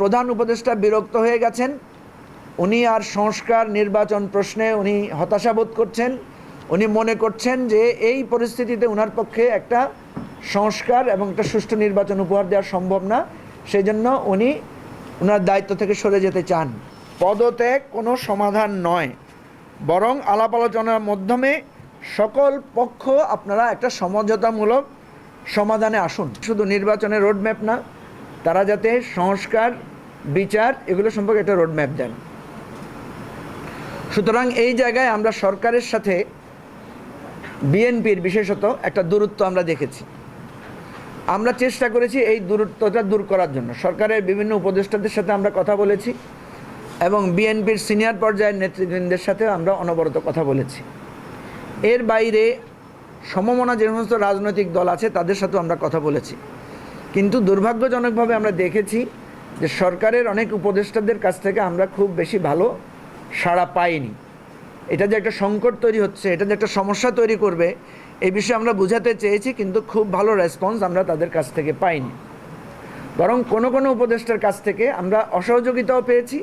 প্রধান উপদেষ্টা বিরক্ত হয়ে গেছেন। উনি আর সংস্কার নির্বাচন প্রশ্নে উনি হতাশাবোধ করছেন। উনি মনে করছেন যে এই পরিস্থিতিতে ওনার পক্ষে একটা সংস্কার এবং একটা সুষ্ঠু নির্বাচন উপহার দেওয়া সম্ভব না। সেই জন্য উনি ওনার দায়িত্ব থেকে সরে যেতে চান। পদত্যাগ কোনো সমাধান নয়। বরং আলাপ আলোচনার মাধ্যমে সকল পক্ষ আপনারা একটা সমঝোতামূলক সমাধানে আসুন। শুধু নির্বাচনের রোডম্যাপ না তারা যাতে সংস্কার, বিচার এগুলো সম্পর্কে একটা রোডম্যাপ দেন। সুতরাং এই জায়গায় আমরা সরকারের সাথে বিএনপির বিশেষত একটা দূরত্ব আমরা দেখেছি। আমরা চেষ্টা করেছি এই দূরত্বটা দূর করার জন্য। সরকারের বিভিন্ন উপদেষ্টাদের সাথে আমরা কথা বলেছি এবং বিএনপির সিনিয়র পর্যায়ের নেতৃবৃন্দের সাথে আমরা অনবরত কথা বলেছি। এর বাইরে সমমনা যে সমস্ত রাজনৈতিক দল আছে তাদের সাথেও আমরা কথা বলেছি। কিন্তু দুর্ভাগ্যজনকভাবে আমরা দেখেছি যে সরকারের অনেক উপদেষ্টাদের কাছ থেকে আমরা খুব বেশি ভালো সাড়া পাইনি। এটা যে একটা সংকট তৈরি হচ্ছে, এটা যে একটা সমস্যা তৈরি করবে এই বিষয়ে আমরা বোঝাতে চেয়েছি কিন্তু খুব ভালো রেসপন্স আমরা তাদের কাছ থেকে পাইনি। বরং কোনো কোনো উপদেষ্টার কাছ থেকে আমরা অসহযোগিতাও পেয়েছি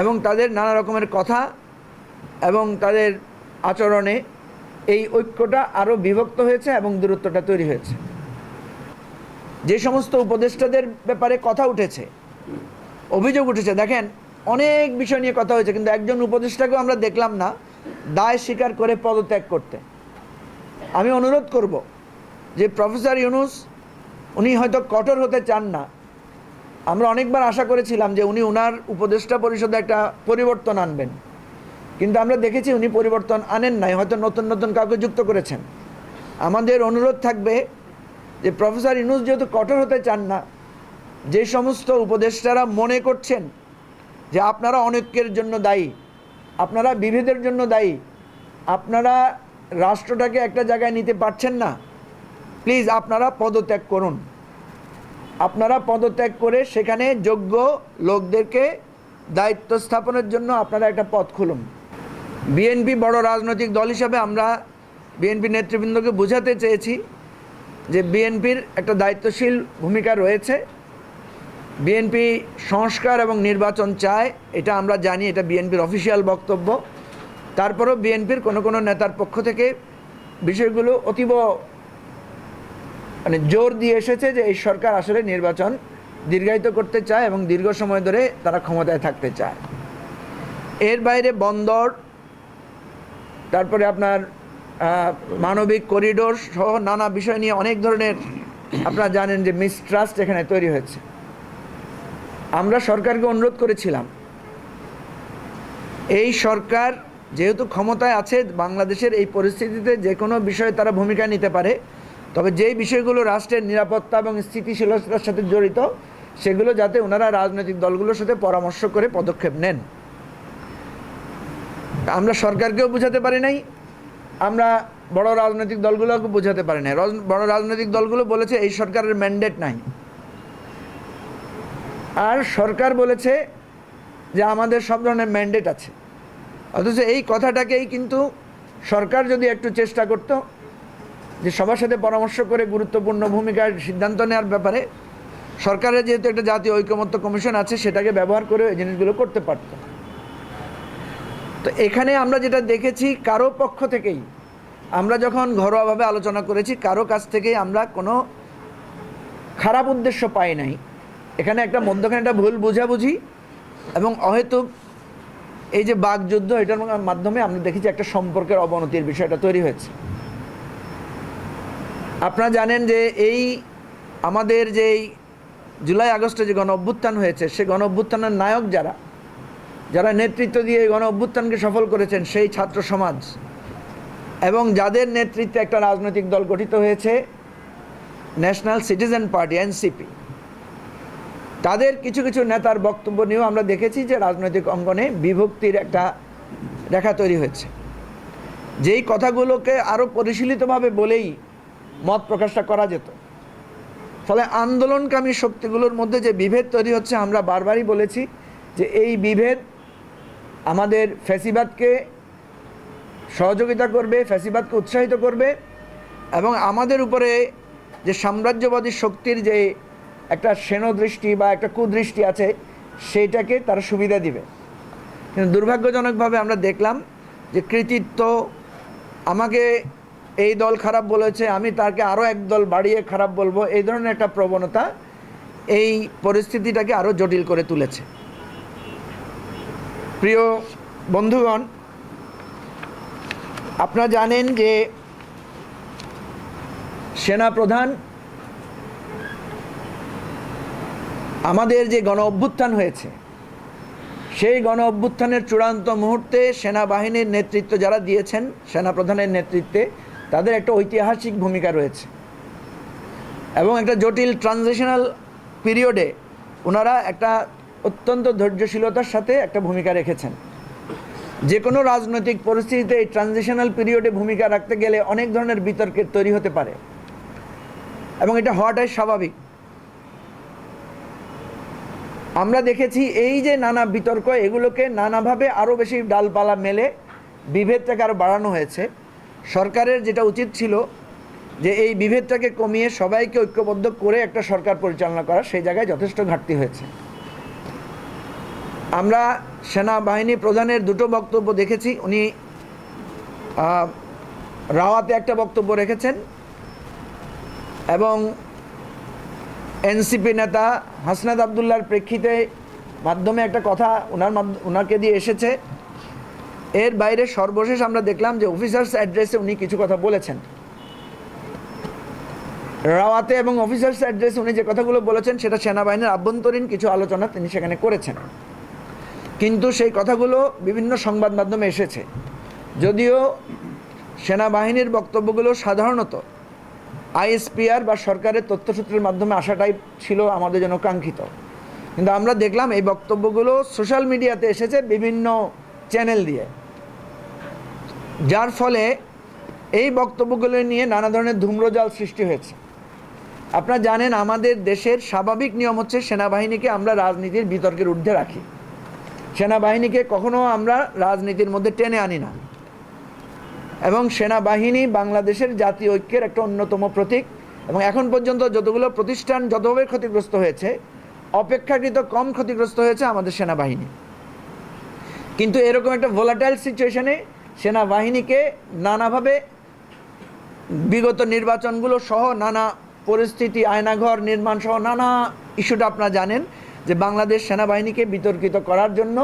এবং তাদের নানা রকমের কথা এবং তাদের আচরণে এই ঐক্যটা আরও বিভক্ত হয়েছে এবং দূরত্বটা তৈরি হয়েছে। যে সমস্ত উপদেষ্টাদের ব্যাপারে কথা উঠেছে, অভিযোগ উঠেছে, দেখেন, অনেক বিষয় নিয়ে কথা হয়েছে, কিন্তু একজন উপদেষ্টাকেও আমরা দেখলাম না, দায় স্বীকার করে পদত্যাগ করতে। আমি অনুরোধ করব যে প্রফেসর ইউনুস, উনি হয়তো কঠোর হতে চান না। আমরা অনেকবার আশা করেছিলাম যে উনি ওনার উপদেষ্টা পরিষদে একটা পরিবর্তন আনবেন। কিন্তু আমরা দেখেছি উনি পরিবর্তন আনেন নাই, হয়তো নতুন নতুন কাউকে যুক্ত করেছেন। আমাদের অনুরোধ থাকবে যে প্রফেসর ইনুস যেহেতু কঠোর হতে চান না, যে সমস্ত উপদেষ্টারা মনে করছেন যে আপনারা অনৈক্যের জন্য দায়ী, আপনারা বিভেদের জন্য দায়ী, আপনারা রাষ্ট্রটাকে একটা জায়গায় নিতে পারছেন না, প্লিজ আপনারা পদত্যাগ করুন। আপনারা পদত্যাগ করে সেখানে যোগ্য লোকদেরকে দায়িত্ব স্থাপনের জন্য আপনারা একটা পথ খুলুন। বিএনপি বড় রাজনৈতিক দল হিসাবে আমরা বিএনপি নেতৃবৃন্দকে বোঝাতে চেয়েছি। যে বিএনপির একটা দায়িত্বশীল ভূমিকা রয়েছে। বিএনপি সংস্কার এবং নির্বাচন চায়, এটা আমরা জানি, এটা বিএনপির অফিসিয়াল বক্তব্য। তারপরেও বিএনপির কোনো কোনো নেতার পক্ষ থেকে বিষয়গুলো অতীব মানে জোর দিয়ে এসেছে যে এই সরকার আসলে নির্বাচন দীর্ঘায়িত করতে চায় এবং দীর্ঘ সময় ধরে তারা ক্ষমতায় থাকতে চায়। এর বাইরে বন্দর, তারপরে আপনার মানবিক করিডোর সহ নানা বিষয় নিয়ে অনেক ধরনের আপনারা জানেন যে মিসট্রাস্ট এখানে তৈরি হয়েছে। আমরা সরকারকে অনুরোধ করেছিলাম। এই সরকার যেহেতু ক্ষমতায় আছে, বাংলাদেশের এই পরিস্থিতিতে যে কোনো বিষয়ে তারা ভূমিকা নিতে পারে। তবে যেই বিষয়গুলো রাষ্ট্রের নিরাপত্তা এবং স্থিতিশীলতার সাথে জড়িত, সেগুলো যাতে ওনারা রাজনৈতিক দলগুলোর সাথে পরামর্শ করে পদক্ষেপ নেন। আমরা সরকারকেও বোঝাতে পারি নাই আমরা বড় রাজনৈতিক দলগুলোকে বোঝাতে পারি না। বড় রাজনৈতিক দলগুলো বলেছে এই সরকারের ম্যান্ডেট নাই। আর সরকার বলেছে যে আমাদের সব ধরনের ম্যান্ডেট আছে। অথচ এই কথাটাকেই কিন্তু সরকার যদি একটু চেষ্টা করত, যে সবার সাথে পরামর্শ করে গুরুত্বপূর্ণ ভূমিকার সিদ্ধান্ত নেওয়ার ব্যাপারে, সরকারের যেহেতু একটা জাতীয় ঐকমত্য কমিশন আছে, সেটাকে ব্যবহার করে এই জিনিসগুলো করতে পারত। তো এখানে আমরা যেটা দেখেছি, কারও পক্ষ থেকেই, আমরা যখন ঘরোয়াভাবে আলোচনা করেছি, কারও কাছ থেকেই আমরা কোনো খারাপ উদ্দেশ্য পাই নাই। এখানে একটা মধ্যখানে একটা ভুল বুঝাবুঝি এবং অহেতুক এই যে বাকযুদ্ধ, এটার মাধ্যমে আমরা দেখেছি একটা সম্পর্কের অবনতির বিষয়টা তৈরি হয়েছে। আপনারা জানেন যে এই আমাদের যেই জুলাই আগস্টে যে গণ অভ্যুত্থান হয়েছে, সে গণ অভ্যুত্থানের নায়ক যারা যারা নেতৃত্ব দিয়ে গণ অভ্যুত্থানকে সফল করেছেন, সেই ছাত্র সমাজ। এবং যাদের নেতৃত্বে একটা রাজনৈতিক দল গঠিত হয়েছে ন্যাশনাল সিটিজেন পার্টি এনসিপি তাদের কিছু কিছু নেতার বক্তব্য নিয়েও আমরা দেখেছি যে রাজনৈতিক অঙ্গনে বিভক্তির একটা রেখা তৈরি হয়েছে। যেই কথাগুলোকে আরও পরিশীলিতভাবে বলেই মত প্রকাশটা করা যেত। ফলে আন্দোলনকামী শক্তিগুলোর মধ্যে যে বিভেদ তৈরি হচ্ছে, আমরা বারবারই বলেছি যে এই বিভেদ আমাদের ফ্যাসিবাদকে সহযোগিতা করবে, ফ্যাসিবাদকে উৎসাহিত করবে এবং আমাদের উপরে যে সাম্রাজ্যবাদী শক্তির যে একটা সেনদৃষ্টি বা একটা কুদৃষ্টি আছে, সেইটাকে তারা সুবিধা দিবে। কিন্তু দুর্ভাগ্যজনকভাবে আমরা দেখলাম যে কৃতিত্ব আমাকে এই দল খারাপ বলেছে, আমি তাকে আরও এক দল বাড়িয়ে খারাপ বলব, এই ধরনের একটা প্রবণতা এই পরিস্থিতিটাকে আরও জটিল করে তুলেছে। প্রিয় বন্ধুগণ, আপনারা জানেন যে সেনা প্রধান আমাদের যে গণ অভ্যুত্থান হয়েছে, সেই গণ অভ্যুত্থানের চূড়ান্ত মুহূর্তে সেনাবাহিনীর নেতৃত্ব যারা দিয়েছেন, সেনাপ্রধানের নেতৃত্বে, তাদের একটা ঐতিহাসিক ভূমিকা রয়েছে। এবং একটা জটিল ট্রানজিশনাল পিরিয়ডে ওনারা একটা অত্যন্ত ধৈর্যশীলতার সাথে একটা ভূমিকা রেখেছেন। যে কোনো রাজনৈতিক পরিস্থিতিতে এই ট্রানজিশনাল পিরিয়ডে ভূমিকা রাখতে গেলে অনেক ধরনের বিতর্কের তৈরি হতে পারে। এবং এটা হওয়াটাই স্বাভাবিক। আমরা দেখেছি এই যে নানা বিতর্ক, এগুলোকে নানাভাবে আরও বেশি ডালপালা মেলে, বিভেদটাকে আরও বাড়ানো হয়েছে। সরকারের যেটা উচিত ছিল যে এই বিভেদটাকে কমিয়ে সবাইকে ঐক্যবদ্ধ করে একটা সরকার পরিচালনা করা, সেই জায়গায় যথেষ্ট ঘাটতি হয়েছে। আমরা সেনাবাহিনী প্রধানের দুটো বক্তব্য দেখেছি, উনি রাওয়াতে একটা বক্তব্য রেখেছেন, এবং এনসিপি নেতা হাসনাদ আবদুল্লার প্রেক্ষিতে মাধ্যমে একটা কথা ওনার ওনাকে দিয়ে এসেছে। এর বাইরে সর্বশেষ আমরা দেখলাম যে অফিসার্স অ্যাড্রেসে উনি কিছু কথা বলেছেন। রাওয়াতে এবং অফিসার্স অ্যাড্রেসে উনি যে কথাগুলো বলেছেন, সেটা সেনাবাহিনীর আভ্যন্তরীণ কিছু আলোচনা তিনি সেখানে করেছেন। কিন্তু সেই কথাগুলো বিভিন্ন সংবাদ মাধ্যমে এসেছে। যদিও সেনাবাহিনীর বক্তব্যগুলো সাধারণত আইএসপিআর বা সরকারের তথ্যসূত্রের মাধ্যমে আসাটাই ছিল আমাদের জন্য কাঙ্ক্ষিত। কিন্তু আমরা দেখলাম এই বক্তব্যগুলো সোশ্যাল মিডিয়াতে এসেছে বিভিন্ন চ্যানেল দিয়ে। যার ফলে এই বক্তব্যগুলো নিয়ে নানা ধরনের ধূম্রজাল সৃষ্টি হয়েছে। আপনারা জানেন আমাদের দেশের স্বাভাবিক নিয়ম হচ্ছে সেনাবাহিনীকে আমরা রাজনীতির বিতর্কের ঊর্ধ্বে রাখি। সেনাবাহিনীকে কখনো আমরা রাজনীতির মধ্যে টেনে আনি না। এবং সেনাবাহিনী বাংলাদেশের জাতীয় ঐক্যের একটা অন্যতম প্রতীক। এবং এখন পর্যন্ত যতগুলো প্রতিষ্ঠান যতভাবে ক্ষতিগ্রস্ত হয়েছে, অপেক্ষাকৃত কম ক্ষতিগ্রস্ত হয়েছে আমাদের সেনাবাহিনী। কিন্তু এরকম একটা ভোলাটাইল সিচুয়েশনে সেনাবাহিনীকে নানাভাবে বিগত নির্বাচনগুলো সহ নানা পরিস্থিতি, আয়নাঘর নির্মাণ সহ নানা ইস্যুটা আপনারা জানেন। যে বাংলাদেশ সেনাবাহিনীকে বিতর্কিত করার জন্য,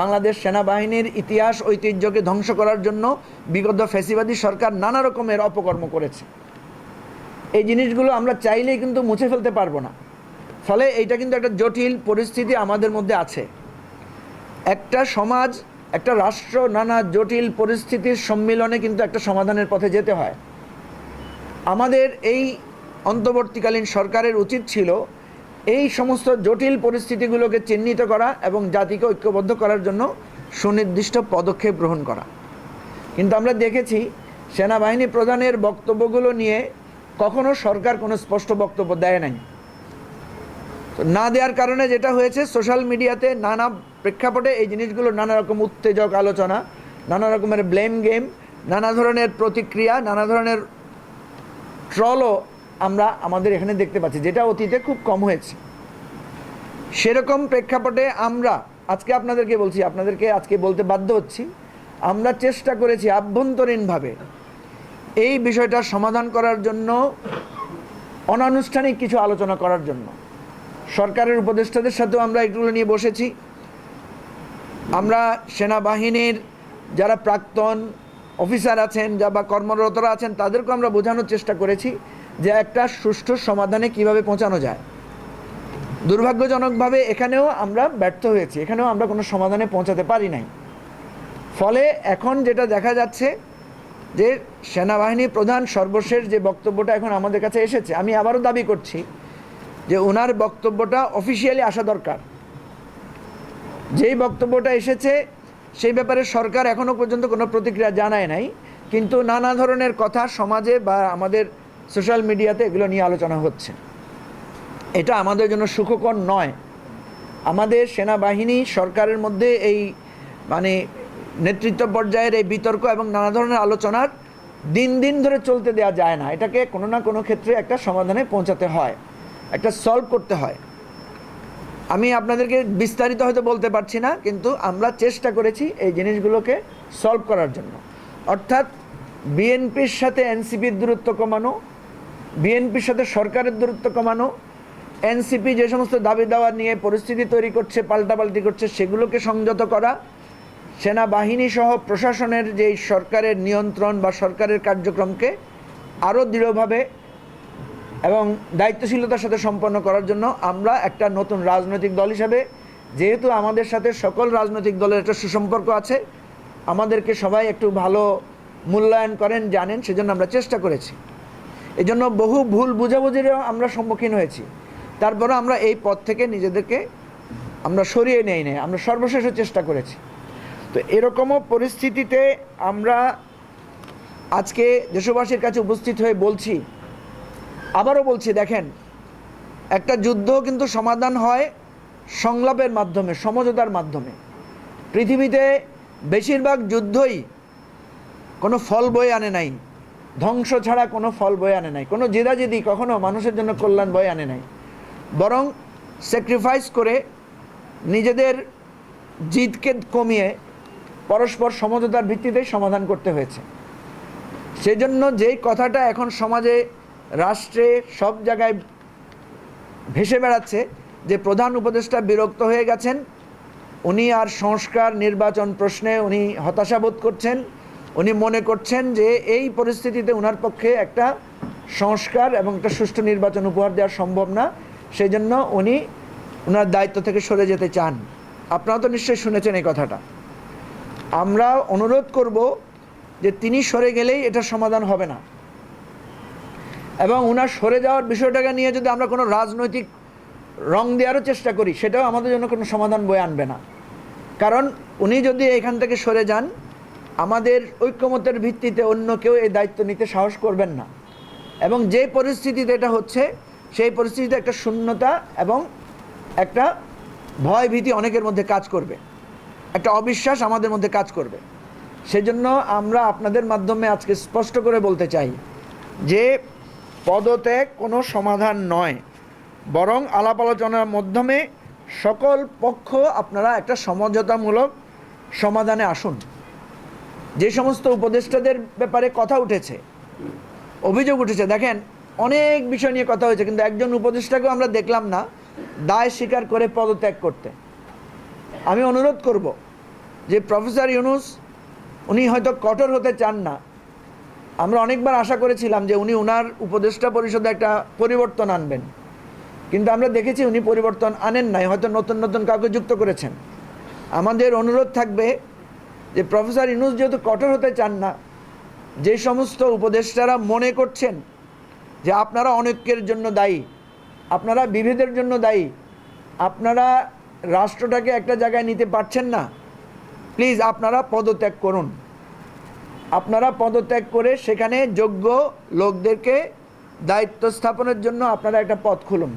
বাংলাদেশ সেনাবাহিনীর ইতিহাস, ঐতিহ্যকে ধ্বংস করার জন্য বিগত ফ্যাসিবাদী সরকার নানা রকমের অপকর্ম করেছে। এই জিনিসগুলো আমরা চাইলেই কিন্তু মুছে ফেলতে পারব না। ফলে এইটা কিন্তু একটা জটিল পরিস্থিতি আমাদের মধ্যে আছে। একটা সমাজ, একটা রাষ্ট্র নানা জটিল পরিস্থিতির সম্মিলনে কিন্তু একটা সমাধানের পথে যেতে হয়। আমাদের এই অন্তর্বর্তীকালীন সরকারের উচিত ছিল এই সমস্ত জটিল পরিস্থিতিগুলোকে চিহ্নিত করা এবং জাতিকে ঐক্যবদ্ধ করার জন্য সুনির্দিষ্ট পদক্ষেপ গ্রহণ করা। কিন্তু আমরা দেখেছি সেনাবাহিনী প্রধানের বক্তব্যগুলো নিয়ে কখনো সরকার কোনো স্পষ্ট বক্তব্য দেয় নাই। তো না দেওয়ার কারণে যেটা হয়েছে, সোশ্যাল মিডিয়াতে নানা প্রেক্ষাপটে এই জিনিসগুলো নানা রকম উত্তেজক আলোচনা, নানা রকমের ব্লেম গেম, নানা ধরনের প্রতিক্রিয়া, নানা ধরনের ট্রলও আমরা আমাদের এখানে দেখতে পাচ্ছি, যেটা অতীতে খুব কম হয়েছে। সেরকম প্রেক্ষাপটে আমরা, আজকে আপনাদেরকে বলছি, আপনাদেরকে আজকে বলতে বাধ্য হচ্ছি, আমরা চেষ্টা করেছি আভ্যন্তরীণভাবে এই বিষয়টার সমাধান করার জন্য, অনানুষ্ঠানিক কিছু আলোচনা করার জন্য। সরকারের উপদেষ্টাদের সাথেও আমরা এগুলো নিয়ে বসেছি। আমরা সেনাবাহিনীর যারা প্রাক্তন অফিসার আছেন যা বা কর্মরতরা আছেন, তাদেরকেও আমরা বোঝানোর চেষ্টা করেছি। যে একটা সুষ্ঠু সমাধানে কীভাবে পৌঁছানো যায়। দুর্ভাগ্যজনকভাবে এখানেও আমরা ব্যর্থ হয়েছি। এখানেও আমরা কোনো সমাধানে পৌঁছাতে পারি নাই। ফলে এখন যেটা দেখা যাচ্ছে যে সেনাবাহিনী প্রধান সর্বশেষ যে বক্তব্যটা এখন আমাদের কাছে এসেছে, আমি আবারও দাবি করছি যে ওনার বক্তব্যটা অফিসিয়ালি আসা দরকার। যেই বক্তব্যটা এসেছে, সেই ব্যাপারে সরকার এখনও পর্যন্ত কোনো প্রতিক্রিয়া জানায় নাই। কিন্তু নানা ধরনের কথা সমাজে বা আমাদের সোশ্যাল মিডিয়াতে এগুলো নিয়ে আলোচনা হচ্ছে। এটা আমাদের জন্য সুখকর নয়। আমাদের সেনাবাহিনী, সরকারের মধ্যে এই মানে নেতৃত্ব পর্যায়ের এই বিতর্ক এবং নানা ধরনের আলোচনার দিন দিন ধরে চলতে দেওয়া যায় না। এটাকে কোনো না কোনো ক্ষেত্রে একটা সমাধানে পৌঁছাতে হয়, একটা সলভ করতে হয়। আমি আপনাদেরকে বিস্তারিত হয়তো বলতে পারছি না, কিন্তু আমরা চেষ্টা করেছি এই জিনিসগুলোকে সলভ করার জন্য। অর্থাৎ বিএনপির সাথে এনসিপির দূরত্ব কমানো বিএনপির সাথে সরকারের দূরত্ব কমানো, এনসিপি যে সমস্ত দাবি দাওয়া নিয়ে পরিস্থিতি তৈরি করছে পাল্টাপাল্টি করছে, সেগুলোকে সংযত করা, সেনাবাহিনী সহ প্রশাসনের যেই সরকারের নিয়ন্ত্রণ বা সরকারের কার্যক্রমকে আরও দৃঢ়ভাবে এবং দায়িত্বশীলতার সাথে সম্পন্ন করার জন্য আমরা একটা নতুন রাজনৈতিক দল হিসাবে, যেহেতু আমাদের সাথে সকল রাজনৈতিক দলের একটা সুসম্পর্ক আছে, আমাদেরকে সবাই একটু ভালো মূল্যায়ন করেন, জানেন, সেজন্য আমরা চেষ্টা করেছি। এই জন্য বহু ভুল বুঝাবুঝিরও আমরা সম্মুখীন হয়েছি। তারপরে আমরা এই পথ থেকে নিজেদেরকে আমরা সরিয়ে নেই নেই, আমরা সর্বশেষ চেষ্টা করেছি। তো এরকমও পরিস্থিতিতে আমরা আজকে দেশবাসীর কাছে উপস্থিত হয়ে বলছি, আবারও বলছি, দেখেন, একটা যুদ্ধ কিন্তু সমাধান হয় সংলাপের মাধ্যমে, সমঝোতার মাধ্যমে। পৃথিবীতে বেশিরভাগ যুদ্ধই কোনো ফল বয়ে আনে নাই। ধ্বংস ছাড়া কোনো ফল বয়ে আনে নাই। কোনো জেদাজেদি কখনো মানুষের জন্য কল্যাণ বয়ে আনে নাই। বরং স্যাক্রিফাইস করে নিজেদের জিদকে কমিয়ে পরস্পর সমঝোতার ভিত্তিতে সমাধান করতে হয়েছে। সেই জন্য যেই কথাটা এখন সমাজে, রাষ্ট্রে সব জায়গায় ভেসে বেড়াচ্ছে, যে প্রধান উপদেষ্টা বিরক্ত হয়ে গেছেন, উনি আর সংস্কার নির্বাচন প্রশ্নে উনি হতাশাবোধ করছেন উনি মনে করছেন যে এই পরিস্থিতিতে ওনার পক্ষে একটা সংস্কার এবং একটা সুষ্ঠু নির্বাচন উপহার দেওয়া সম্ভব না। সেই জন্য উনি ওনার দায়িত্ব থেকে সরে যেতে চান। আপনারা তো নিশ্চয়ই শুনেছেন এই কথাটা। আমরা অনুরোধ করব যে তিনি সরে গেলেই এটা সমাধান হবে না। এবং ওনার সরে যাওয়ার বিষয়টাকে নিয়ে যদি আমরা কোনো রাজনৈতিক রং দেওয়ারও চেষ্টা করি, সেটাও আমাদের জন্য কোনো সমাধান বয়ে আনবে না। কারণ উনি যদি এখান থেকে সরে যান আমাদের ঐক্যমতের ভিত্তিতে অন্য কেউ এই দায়িত্ব নিতে সাহস করবেন না। এবং যে পরিস্থিতিতে এটা হচ্ছে, সেই পরিস্থিতিতে একটা শূন্যতা এবং একটা ভয় ভীতি অনেকের মধ্যে কাজ করবে। একটা অবিশ্বাস আমাদের মধ্যে কাজ করবে। সেজন্য আমরা আপনাদের মাধ্যমে আজকে স্পষ্ট করে বলতে চাই যে, পদত্যাগ কোনো সমাধান নয়। বরং আলাপ আলোচনার মাধ্যমে সকল পক্ষ আপনারা একটা সমঝোতামূলক সমাধানে আসুন। যে সমস্ত উপদেষ্টাদের ব্যাপারে কথা উঠেছে, অভিযোগ উঠেছে, দেখেন, অনেক বিষয় নিয়ে কথা হয়েছে, কিন্তু একজন উপদেষ্টাকেও আমরা দেখলাম না, দায় স্বীকার করে পদত্যাগ করতে। আমি অনুরোধ করব যে প্রফেসর ইউনুস, উনি হয়তো কঠোর হতে চান না। আমরা অনেকবার আশা করেছিলাম যে উনি ওনার উপদেষ্টা পরিষদে একটা পরিবর্তন আনবেন। কিন্তু আমরা দেখেছি উনি পরিবর্তন আনেন নাই, হয়তো নতুন নতুন কাউকে যুক্ত করেছেন। আমাদের অনুরোধ থাকবে যে প্রফেসর ইউনুস যেহেতু কঠোর হতে চান না, যে সমস্ত উপদেষ্টারা মনে করছেন যে আপনারা অনেকের জন্য দায়ী, আপনারা বিভেদের জন্য দায়ী, আপনারা রাষ্ট্রটাকে একটা জায়গায় নিতে পারছেন না, প্লিজ আপনারা পদত্যাগ করুন। আপনারা পদত্যাগ করে সেখানে যোগ্য লোকদেরকে দায়িত্ব স্থাপনের জন্য আপনারা একটা পথ খুলুন।